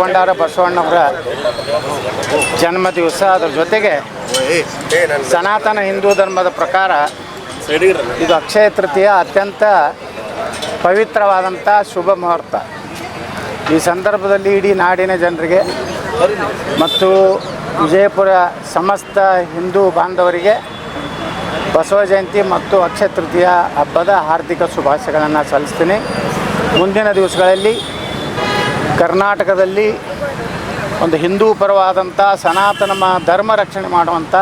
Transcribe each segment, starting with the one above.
ಭಂಡಾರ ಬಸವಣ್ಣವರ ಜನ್ಮ ದಿವಸ ಅದ್ರ ಜೊತೆಗೆ ಸನಾತನ ಹಿಂದೂ ಧರ್ಮದ ಪ್ರಕಾರ ಇದು ಅಕ್ಷಯ ತೃತೀಯ, ಅತ್ಯಂತ ಪವಿತ್ರವಾದಂಥ ಶುಭ ಮುಹೂರ್ತ. ಈ ಸಂದರ್ಭದಲ್ಲಿ ಇಡೀ ನಾಡಿನ ಜನರಿಗೆ ಮತ್ತು ವಿಜಯಪುರ ಸಮಸ್ತ ಹಿಂದೂ ಬಾಂಧವರಿಗೆ ಬಸವ ಜಯಂತಿ ಮತ್ತು ಅಕ್ಷಯ ತೃತೀಯ ಹಬ್ಬದ ಹಾರ್ದಿಕ ಶುಭಾಶಯಗಳನ್ನು ಸಲ್ಲಿಸ್ತೀನಿ. ಮುಂದಿನ ದಿವಸಗಳಲ್ಲಿ ಕರ್ನಾಟಕದಲ್ಲಿ ಒಂದು ಹಿಂದೂ ಪರವಾದಂಥ ಸನಾತನ ಧರ್ಮ ರಕ್ಷಣೆ ಮಾಡುವಂಥ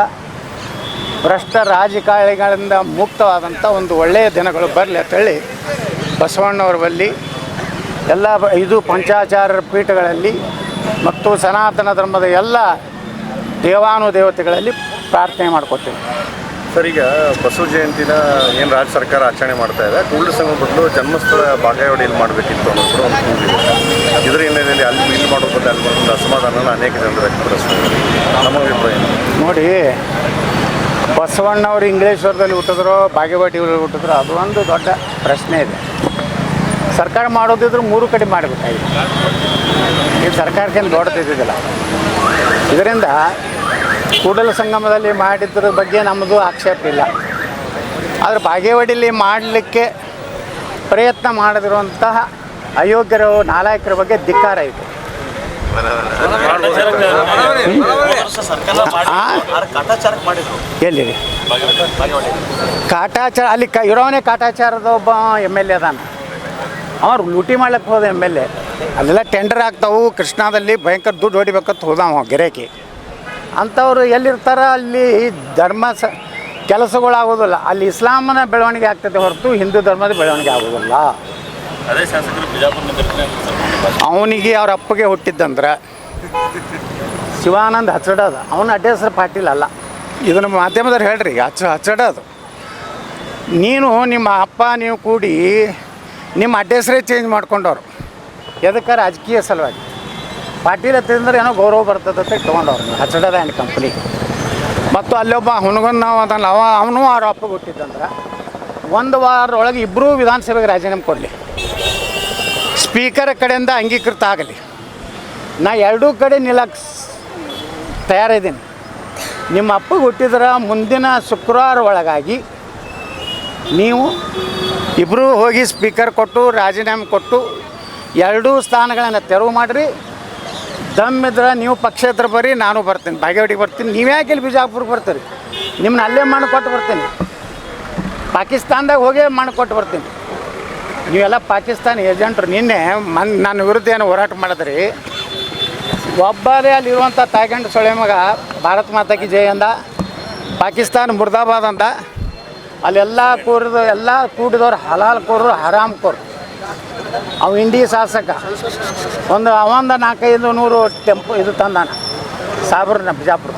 ಭ್ರಷ್ಟ ರಾಜಕಾರಣಿಗಳಿಂದ ಮುಕ್ತವಾದಂಥ ಒಂದು ಒಳ್ಳೆಯ ದಿನಗಳು ಬರಲಿ ಅಂತೇಳಿ ಬಸವಣ್ಣವರ ಬಲ್ಲಿ ಎಲ್ಲ ಇದು ಪಂಚಾಚಾರ ಪಂಚಾಚಾರ್ಯರ ಪೀಠಗಳಲ್ಲಿ ಮತ್ತು ಸನಾತನ ಧರ್ಮದ ಎಲ್ಲ ದೇವಾನುದೇವತೆಗಳಲ್ಲಿ ಪ್ರಾರ್ಥನೆ ಮಾಡ್ಕೊತೀವಿ. ಸರ್, ಈಗ ಬಸವ ಜಯಂತಿನ ಏನು ರಾಜ್ಯ ಸರ್ಕಾರ ಆಚರಣೆ ಮಾಡ್ತಾ ಇದೆ ಕೂಡಲ ಸಂಘ ಬದಲು ಜನ್ಮಸ್ಥಳ ಬಾಗೇವಾಡಿಯಲ್ಲಿ ಮಾಡಬೇಕಿತ್ತು ಅನ್ನೋದು ಒಂದು ಕೂಗಿದೆ ಇದರ ಹಿನ್ನೆಲೆಯಲ್ಲಿ ಅಲ್ಲಿ ಇಲ್ಲಿ ಮಾಡೋ ಬದಲು ಅಲ್ಲಿ ಒಂದು ಅಸಮಾಧಾನನ ಅನೇಕ ಜನರು ವ್ಯಕ್ತಪಡಿಸ್ತಾರೆ. ನಮ್ಮ ಅಭಿಪ್ರಾಯ? ನೋಡಿ, ಬಸವಣ್ಣವ್ರು ಇಂಗ್ಲೇಶ್ವರದಲ್ಲಿ ಹುಟ್ಟಿದ್ರು ಬಾಗೇವಾಡಿಯಲ್ಲಿ ಹುಟ್ಟಿದ್ರು, ಅದು ಒಂದು ದೊಡ್ಡ ಪ್ರಶ್ನೆ ಇದೆ. ಸರ್ಕಾರ ಮಾಡೋದಿದ್ರು ಮೂರು ಕಡೆ ಮಾಡಬೇಕಾಗಿದೆ. ಈ ಸರ್ಕಾರಕ್ಕೇನು ದೊಡ್ಡದಿದ್ದಿಲ್ಲ. ಇದರಿಂದ ಕೂಡಲ ಸಂಗಮದಲ್ಲಿ ಮಾಡಿದ್ರ ಬಗ್ಗೆ ನಮ್ಮದು ಆಕ್ಷೇಪ ಇಲ್ಲ. ಆದರೆ ಬಾಗೇವಾಡಿಯಲ್ಲಿ ಮಾಡಲಿಕ್ಕೆ ಪ್ರಯತ್ನ ಮಾಡದಿರುವಂತಹ ಅಯೋಗ್ಯರ, ನಾಲಾಯಕರ ಬಗ್ಗೆ ಧಿಕ್ಕಾರ ಇದೆ. ಎಲ್ಲಿ ಕಾಟಾಚಾರ, ಅಲ್ಲಿ ಕ, ಇರೋವನೇ ಕಾಟಾಚಾರದ ಒಬ್ಬ ಎಂ ಎಲ್ ಎ ಅದಾನ. ಅವ್ರು ಲೂಟಿ ಮಾಡ್ಲಿಕ್ಕೆ ಹೋದ ಎಂ ಎಲ್ ಎ. ಅಲ್ಲೆಲ್ಲ ಟೆಂಡರ್ ಆಗ್ತಾವು, ಕೃಷ್ಣಾದಲ್ಲಿ ಭಯಂಕರ ದುಡ್ಡು ಹೊಡಿಬೇಕಂತ ಹೋದ ಗಿರೇಕಿ ಅಂಥವ್ರು ಎಲ್ಲಿರ್ತಾರ ಅಲ್ಲಿ ಧರ್ಮ ಸ ಕೆಲಸಗಳಾಗೋದಿಲ್ಲ. ಅಲ್ಲಿ ಇಸ್ಲಾಮನ ಬೆಳವಣಿಗೆ ಆಗ್ತದೆ ಹೊರತು ಹಿಂದೂ ಧರ್ಮದ ಬೆಳವಣಿಗೆ ಆಗೋದಿಲ್ಲ. ಅದೇ ಶಾಸಕರು ಬಿಜಾಪುರ ಅವನಿಗೆ ಅವ್ರ ಅಪ್ಪಗೆ ಹುಟ್ಟಿದ್ದಂದ್ರೆ ಶಿವಾನಂದ್ ಹಚ್ಚಡೋದು. ಅವನ ಅಡ್ಡ ಹೆಸರು ಪಾಟೀಲ್ ಅಲ್ಲ. ಇದನ್ನು ಮಾಧ್ಯಮದವ್ರು ಹೇಳ್ರಿ ಹಚ್ಚ ಹಚ್ಚಡೋದು. ನೀನು ನಿಮ್ಮ ಅಪ್ಪ ನೀವು ಕೂಡಿ ನಿಮ್ಮ ಅಡ್ಡ ಹೆಸರೇ ಚೇಂಜ್ ಮಾಡ್ಕೊಂಡವ್ರು. ಎದಕ್ಕೆ ರಾಜಕೀಯ ಸಲುವಾಗಿ? ಪಾಟೀಲ್ ಹತ್ತಿದ್ರೆ ಏನೋ ಗೌರವ ಬರ್ತದೆ ಅಂತ ತೊಗೊಂಡವ್ರು ಹಚ್ಚಡದ ಆ್ಯಂಡ್ ಕಂಪ್ನಿ ಮತ್ತು ಅಲ್ಲೊಬ್ಬ ಹುಣಗನ್ ನಾವು ಅದನ್ನು ಅವ ಅವನು ಆರು ಅಪ್ಪಗೆ ಹುಟ್ಟಿದ್ದಂದ್ರೆ ಒಂದು ವಾರದೊಳಗೆ ಇಬ್ಬರೂ ವಿಧಾನಸಭೆಗೆ ರಾಜೀನಾಮೆ ಕೊಡಲಿ. ಸ್ಪೀಕರ್ ಕಡೆಯಿಂದ ಅಂಗೀಕೃತ ಆಗಲಿ. ನಾ ಎರಡೂ ಕಡೆ ನಿಲ್ಲಕ್ಕೆ ತಯಾರಿದ್ದೀನಿ. ನಿಮ್ಮ ಅಪ್ಪಗೆ ಹುಟ್ಟಿದ್ರೆ ಮುಂದಿನ ಶುಕ್ರವಾರ ಒಳಗಾಗಿ ನೀವು ಇಬ್ಬರೂ ಹೋಗಿ ಸ್ಪೀಕರ್ ಕೊಟ್ಟು, ರಾಜೀನಾಮೆ ಕೊಟ್ಟು, ಎರಡೂ ಸ್ಥಾನಗಳನ್ನು ತೆರವು ಮಾಡಿರಿ. ದಮ್ಮಿದ್ರೆ ನೀವು ಪಕ್ಷೇತರ ಬರ್ರಿ ನಾನು ಬರ್ತೀನಿ. ಬಾಗೇವಾಡಿಗೆ ಬರ್ತೀನಿ. ನೀವು ಇಲ್ಲಿ ಬಿಜಾಪುರಕ್ಕೆ ಬರ್ತೀರಿ? ನಿಮ್ಮನ್ನ ಅಲ್ಲೇ ಮಣ್ಣು ಕೊಟ್ಟು ಬರ್ತೀನಿ. ಪಾಕಿಸ್ತಾನದಾಗ ಹೋಗೇ ಮಾಡಿಕೊಟ್ಟು ಕೊಟ್ಟು ಬರ್ತೀನಿ. ನೀವೆಲ್ಲ ಪಾಕಿಸ್ತಾನ ಏಜೆಂಟ್ರು. ನಿನ್ನೆ ಮನ್, ನನ್ನ ವಿರುದ್ಧ ಏನು ಹೋರಾಟ ಮಾಡಿದ್ರಿ. ಒಬ್ಬರೇ ಅಲ್ಲಿರುವಂಥ ತಾಯ್ಗಂಡು ಸೊಳೆ ಮಗ, ಭಾರತ್ ಮಾತಾಕಿ ಜಯ ಅಂದ. ಪಾಕಿಸ್ತಾನ ಮುರ್ದಾಬಾದ್ ಅಂದ. ಅಲ್ಲೆಲ್ಲ ಕೂರಿದ, ಎಲ್ಲ ಕೂಡಿದವ್ರು ಹಲಾಲ್ ಕೋರು ಹರಾಮ್ ಕೋರು ಅವ ಇಂಡಿ ಶಾಸಕ. ಒಂದು ಅವಂದ ನಾಲ್ಕೈದು ನೂರು ಟೆಂಪು ಇದು ತಂದಾನ ಸಾಬ್ರನ್ನ ಬಿಜಾಪುರ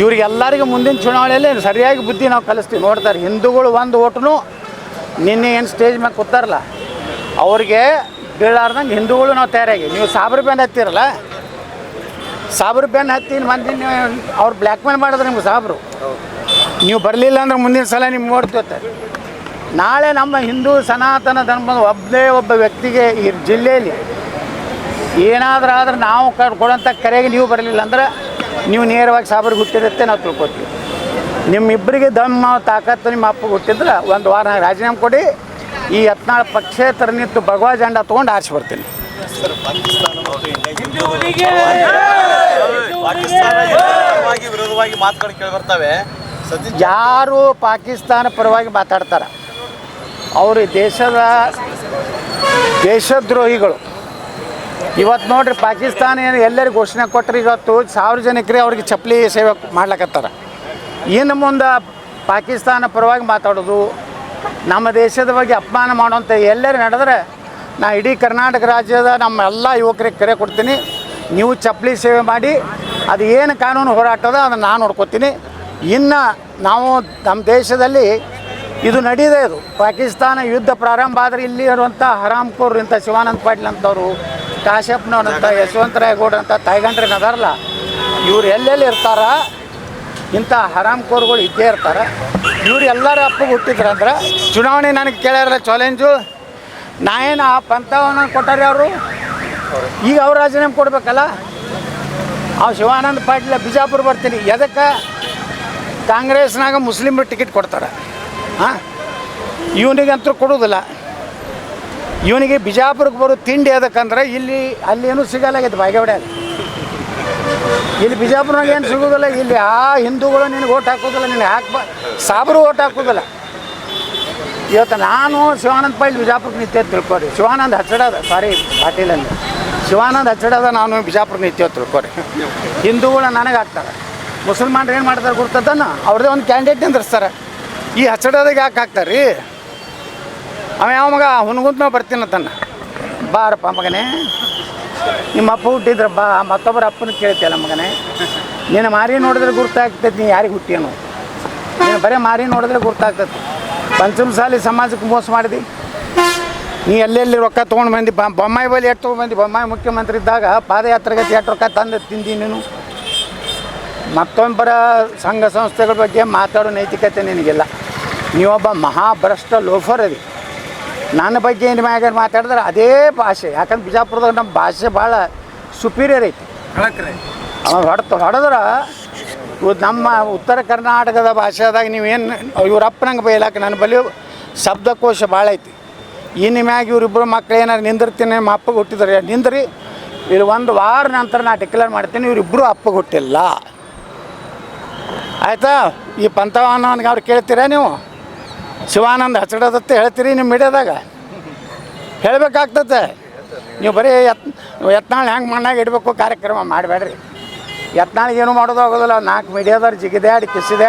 ಇವ್ರಿಗೆಲ್ಲರಿಗೂ ಮುಂದಿನ ಚುನಾವಣೆಯಲ್ಲಿ ಸರಿಯಾಗಿ ಬುದ್ಧಿ ನಾವು ಕಲಿಸ್ತೀವಿ. ನೋಡ್ತಾರೆ, ಹಿಂದೂಗಳು ಒಂದು ಓಟ್ನು ನಿನ್ನೆ ಏನು ಸ್ಟೇಜ್ ಮ್ಯಾಗೆ ಕೂತಾರಲ್ಲ, ಅವ್ರಿಗೆ ಬೀಳಾರ್ದಂಗೆ ಹಿಂದೂಗಳು ನಾವು ತಯಾರಾಗಿ. ನೀವು ಸಾಬ್ರ ಬೆನ್ ಹತ್ತಿರಲ್ಲ, ಸಾಬ್ರ ಬೆನ್ ಹತ್ತಿ ಮಂದಿ ನೀವು ಅವ್ರು ಬ್ಲ್ಯಾಕ್ ಮೇಲ್ ಮಾಡಿದ್ರೆ ನಿಮ್ಗೆ ಸಾಬ್ರು. ನೀವು ಬರಲಿಲ್ಲ ಅಂದ್ರೆ ಮುಂದಿನ ಸಲ ನಿಮ್ಗೆ ನೋಡ್ತಿರ್ತಾರೆ ನಾಳೆ ನಮ್ಮ ಹಿಂದೂ ಸನಾತನ ಧರ್ಮದ ಒಬ್ಬನೇ ಒಬ್ಬ ವ್ಯಕ್ತಿಗೆ ಈ ಜಿಲ್ಲೆಯಲ್ಲಿ ಏನಾದರೂ ಆದ್ರೆ ನಾವು ಕ ಕೊಡೋಂಥ ಕರೆಗೆ ನೀವು ಬರಲಿಲ್ಲ ಅಂದ್ರೆ ನೀವು ನೇರವಾಗಿ ಸಾಬರಿಗೆ ಹುಟ್ಟಿರುತ್ತೆ ನಾವು ತಿಳ್ಕೊತೀವಿ. ನಿಮ್ಮಿಬ್ಬರಿಗೆ ದಮ್ಮ ತಾಕತ್ತು ನಿಮ್ಮ ಅಪ್ಪಗೆ ಹುಟ್ಟಿದ್ರೆ ಒಂದು ವಾರ ರಾಜೀನಾಮೆ ಕೊಡಿ. ಈ ಯತ್ನಾಳ್ ಪಕ್ಷೇತರ ನಿಂತು ಭಗವಾ ಜಂಡ ತೊಗೊಂಡು ಆರಿಸಿ ಬರ್ತೀನಿ. ಪಾಕಿಸ್ತಾನ ವಿರುದ್ಧವಾಗಿ ವಿರೋಧವಾಗಿ ಮಾತುಗಳು ಕೇಳಿ ಬರ್ತವೆ. ಯಾರು ಪಾಕಿಸ್ತಾನ ಪರವಾಗಿ ಮಾತಾಡ್ತಾರೆ? ಅವರು ದೇಶದ ದೇಶದ್ರೋಹಿಗಳು. ಇವತ್ತು ನೋಡ್ರಿ ಪಾಕಿಸ್ತಾನ ಏನು ಎಲ್ಲರಿಗೂ ಘೋಷಣೆ ಕೊಟ್ಟರೆ ಇವತ್ತು ಸಾವಿರ ಜನಕ್ಕೆ ಅವ್ರಿಗೆ ಚಪ್ಪಲಿ ಸೇವೆ ಮಾಡ್ಲಕತ್ತಾರ. ಇನ್ನು ಮುಂದೆ ಪಾಕಿಸ್ತಾನ ಪರವಾಗಿ ಮಾತಾಡೋದು, ನಮ್ಮ ದೇಶದ ಬಗ್ಗೆ ಅಪಮಾನ ಮಾಡುವಂಥ ಎಲ್ಲರೂ ನಡೆದ್ರೆ ನಾ ಇಡೀ ಕರ್ನಾಟಕ ರಾಜ್ಯದ ನಮ್ಮ ಎಲ್ಲ ಯುವಕರಿಗೆ ಕರೆ ಕೊಡ್ತೀನಿ. ನೀವು ಚಪ್ಪಲಿ ಸೇವೆ ಮಾಡಿ, ಅದು ಏನು ಕಾನೂನು ಹೋರಾಟದ ಅದನ್ನು ನಾನು ನೋಡ್ಕೊತೀನಿ. ಇನ್ನು ನಾವು ನಮ್ಮ ದೇಶದಲ್ಲಿ ಇದು ನಡೀದೇ ಇದು ಪಾಕಿಸ್ತಾನ ಯುದ್ಧ ಪ್ರಾರಂಭ ಆದರೆ ಇಲ್ಲಿ ಇರುವಂಥ ಹರಾಮ್ಕೋರ್ ಇಂಥ ಶಿವಾನಂದ ಪಾಟೀಲ್ ಅಂತವರು ಕಾಶ್ಯಪ್ನವ್ರಂಥ ಯಶವಂತರಾಯಗೌಡ ಅಂತ, ತಾಯ್ಗಂಡ್ರಿ ಅದಾರಲ್ಲ ಇವ್ರು ಎಲ್ಲೆಲ್ಲಿ ಇರ್ತಾರ? ಇಂಥ ಹರಾಮ್ಕೋರ್ಗಳು ಇದ್ದೇ ಇರ್ತಾರೆ. ಇವ್ರು ಎಲ್ಲರ ಅಪ್ಪಗೆ ಹುಟ್ಟಿದ್ರಂದ್ರೆ ಚುನಾವಣೆ ನನಗೆ ಕೇಳ್ಯಾರಲ್ಲ ಚಾಲೆಂಜು. ನಾ ಏನು ಆ ಪಂಥವನ್ನು ಕೊಟ್ಟಾರೆ ಅವರು? ಈಗ ಅವ್ರು ರಾಜೀನಾಮೆ ಕೊಡ್ಬೇಕಲ್ಲ? ಆ ಶಿವಾನಂದ ಪಾಟೀಲ ಬಿಜಾಪುರ ಬರ್ತೀನಿ. ಎದಕ್ಕೆ? ಕಾಂಗ್ರೆಸ್ನಾಗ ಮುಸ್ಲಿಮ್ರು ಟಿಕೆಟ್ ಕೊಡ್ತಾರೆ. ಹಾಂ ಇವನಿಗಂತೂ ಕೊಡೋದಿಲ್ಲ ಇವನಿಗೆ ಬಿಜಾಪುರಕ್ಕೆ ಬರೋ ತಿಂಡಿ ಅದಕ್ಕಂದ್ರೆ ಇಲ್ಲಿ ಅಲ್ಲಿ ಏನೂ ಸಿಗಲಾಗೈತೆ ಬಾಗೇವಾಡ್ಯಾಗ ಇಲ್ಲಿ ಬಿಜಾಪುರನಾಗ ಏನು ಸಿಗೋದಿಲ್ಲ ಇಲ್ಲಿ ಆ ಹಿಂದೂಗಳು ನಿನಗೆ ಓಟ್ ಹಾಕೋದಿಲ್ಲ ನಿನಗೆ ಹಾಕ್ಬ ಸಾಬರು ಓಟ್ ಹಾಕೋದಿಲ್ಲ ಇವತ್ತು ನಾನು ಶಿವಾನಂದ ಪೈಲ್ ಬಿಜಾಪುರಕ್ಕೆ ನಿತ್ಯ ತಿಳ್ಕೊರಿ. ಶಿವಾನಂದ ಹಚ್ಚಡದ ಸಾರಿ ಪಾಟೀಲಲ್ಲಿ. ಶಿವಾನಂದ ಹಚ್ಚಡದ ನಾನು ಬಿಜಾಪುರ ನಿತ್ಯ ತಿಳ್ಕೊರಿ. ಹಿಂದೂಗಳು ನನಗೆ ಹಾಕ್ತಾರೆ ಮುಸಲ್ಮಾನ್ರು ಏನು ಮಾಡ್ತಾರೆ ಗುರ್ತದನ್ನು ಅವ್ರದ್ದೇ ಒಂದು ಕ್ಯಾಂಡಿಡೇಟ್ ನಿಂದಿರ್ಸ್ತಾರೆ. ಈ ಹಚ್ಚಡದಾಗ ಯಾಕೆ ಹಾಕ್ತಾರೆ ರೀ ಅವ ಯಾವ ಮಗ? ಹುನ್ಗುಂತ ನಾವು ಬರ್ತೀನಂತನ್ನ ಬಾರಪ್ಪ ಮಗನೇ. ನಿಮ್ಮ ಅಪ್ಪ ಹುಟ್ಟಿದ್ರ, ಬಾ. ಮತ್ತೊಬ್ಬರ ಅಪ್ಪನ ಕೇಳ್ತಿಯಲ್ಲ ಮಗನೇ. ನೀನು ಮಾರಿ ನೋಡಿದ್ರೆ ಗುರ್ತಾಗ್ತೈತಿ, ನೀ ಯಾರಿಗೆ ಹುಟ್ಟಿಯನು? ನೀನು ಬರೀ ಮಾರಿ ನೋಡಿದ್ರೆ ಗುರ್ತಾಗ್ತೈತಿ. ಪಂಚಮಸಾಲಿ ಸಮಾಜಕ್ಕೆ ಮೋಸ ಮಾಡಿದಿ. ನೀ ಎಲ್ಲೆಲ್ಲಿ ರೊಕ್ಕ ತೊಗೊಂಡು ಬಂದಿ? ಬ ಬೊಮ್ಮಾಯಿ ಬಲಿ ಎಷ್ಟು ತೊಗೊಂಡು ಬೊಮ್ಮಾಯಿ ಮುಖ್ಯಮಂತ್ರಿ ಇದ್ದಾಗ ಪಾದಯಾತ್ರೆಗೆ ಎಷ್ಟು ರೊಕ್ಕ ತಂದು ತಿಂದಿ ನೀನು? ಮತ್ತೊಬ್ಬರ ಸಂಘ ಸಂಸ್ಥೆಗಳ ಬಗ್ಗೆ ಮಾತಾಡೋ ನೈತಿಕತೆ ನಿನಗಿಲ್ಲ. ನೀವೊಬ್ಬ ಮಹಾಭ್ರಷ್ಟ ಲೋಫರ್ ಅದಿ. ನನ್ನ ಬಗ್ಗೆ ಏನು ಮ್ಯಾಗ ಮಾತಾಡಿದ್ರೆ ಅದೇ ಭಾಷೆ. ಯಾಕಂದ್ರೆ ಬಿಜಾಪುರದಾಗ ನಮ್ಮ ಭಾಷೆ ಭಾಳ ಸುಪೀರಿಯರ್ ಐತಿ. ಅವ್ನು ಹೊಡೆತ ಹೊಡೆದ್ರೆ ನಮ್ಮ ಉತ್ತರ ಕರ್ನಾಟಕದ ಭಾಷೆದಾಗ ನೀವೇನು ಇವ್ರ ಅಪ್ಪನಂಗೆ ಬೈಲಾಕ ನನ್ನ ಬಳಿ ಶಬ್ದಕೋಶ ಭಾಳ ಐತಿ. ಇನ್ನು ಮ್ಯಾಗ ಇವರಿಬ್ಬರು ಮಕ್ಳು ಏನಾರು ನಿಂದಿರ್ತೀನಿ ನಿಮ್ಮ ಅಪ್ಪಗೆ ಹುಟ್ಟಿದ್ರೆ ನಿಂದ್ರಿ. ಇಲ್ಲಿ ಒಂದು ವಾರ ನಂತರ ನಾ ಡಿಕ್ಲೇರ್ ಮಾಡ್ತೀನಿ ಇವರಿಬ್ಬರು ಅಪ್ಪಗೆ ಹುಟ್ಟಿಲ್ಲ. ಆಯಿತಾ? ಈ ಪಂಥವನ್ನು ಅವ್ರು ಕೇಳ್ತೀರಾ ನೀವು? ಶಿವಾನಂದ ಹಚ್ಚಡದತ್ತೆ ಹೇಳ್ತೀರಿ ನಿಮ್ಮ ಮೀಡಿಯಾದಾಗ? ಹೇಳಬೇಕಾಗ್ತದೆ ನೀವು ಬರೀ ಎತ್ ಎತ್ನಾಳು ಹೆಂಗೆ ಮಣ್ಣಾಗ ಇಡಬೇಕು ಕಾರ್ಯಕ್ರಮ ಮಾಡಬೇಡ್ರಿ. ಯತ್ನಾಳಿಗೆ ಏನು ಮಾಡೋದು ಆಗೋದಿಲ್ಲ. ನಾಲ್ಕು ಮೀಡಿಯಾದವ್ರು ಜಿಗಿದಾಡಿ ಕಿಸಿದೆ